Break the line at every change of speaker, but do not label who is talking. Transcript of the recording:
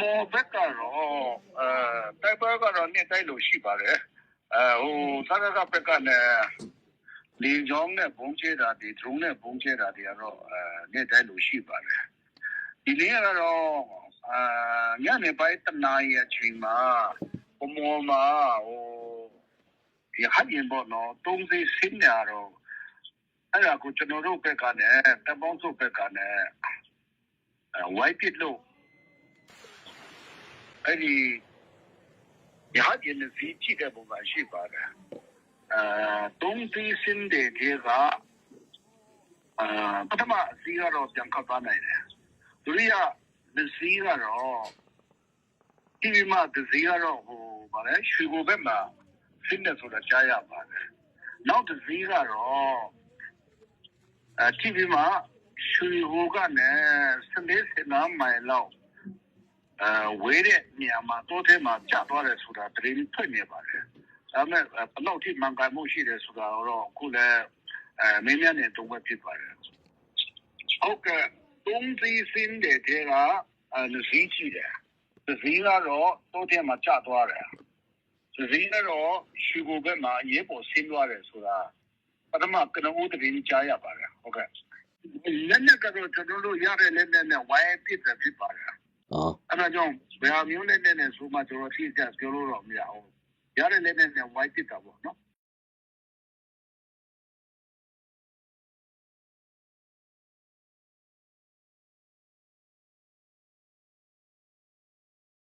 မော်ဘက်ကတော့အဲတိုက်ပွဲကတော့နေ့တိုင်းလိုရှိပါတယ်အဲဟိုသရကဘက်ကနဲ့လင်းကြောင်းနဲ့ဘုံချတာဒီ drone နဲ့ဘုံချတာတွေကတော့အဲနေ့တိုင်းလိုရှိပါတယ်ဒီနေ့ကတော့အာညနေပိုင်းတနာရီအချိန်မှာဘမော်မှာဟိုဒီဟရင်ဘောနော်တုံးစီစင်းညာတော့အဲ့ဒါကိုကျွန်တော်တို့ဘက်ကနဲ့တပေါင်းစုဘက်ကနဲ့အဲ white pit လို့ အဲ့ဒီရဟရင်စီကြည့်တဲ့ပုံမှာရှိပါတယ်အဲတုံးစီစင်းတဲ့ဒီကအာပထမအစီကတော့ပြန်ခတ်သွားနိုင်တယ်ဒုတိယဒစီကတော့ဒီမှာဒစီကတော့ဟိုဗါလဲရွှေဘိုဘက်မှာစင်းတယ်ဆိုတာကြားရပါတယ်နောက်ဒစီကတော့အဲ TV မှာရွှေဟိုကနေစနေစနာမိုင်လောက် အဲဝေးတဲ့နေရာမှာတိုးထဲမှာကြာသွားတယ်ဆိုတာတရင်ထွက်နေပါတယ်ဒါပေမဲ့ဘယ်လောက်ထိမှန်ကန်မှုရှိတယ်ဆိုတာတော့အခုလည်းအဲမင်းများနေတော့ဖြစ်ပါတယ်ဟုတ်ကဲ့တုံးသီးစင်းတဲ့တဲကအဲဇီးကြည့်တယ်ဇီးကတော့တိုးထဲမှာကြာသွားတယ်ဇီးကတော့ရှူကိုဘက်မှာရေးပေါ်ဆင်းသွားတယ်ဆိုတာပထမကနဦးတရင်ကြားရပါတယ်ဟုတ်ကဲ့လက်နဲ့ကတော့ကျွန်တော်တို့ရတဲ့လက်နဲ့နဲ့ဝိုင်းပစ်တယ်ဖြစ်ပါတယ်
ဟော
အဲ့ ဒါကြောင့်ဘယ်ဟာမျိုးနဲ့နဲ့နဲ့ဆိုမှ ကျွန်တော်အသိအကျ ပြောလို့တော့ မရဘူး ရတဲ့လက်နဲ့နဲ့ ဝိုင်းပစ်တာပေါ့နော်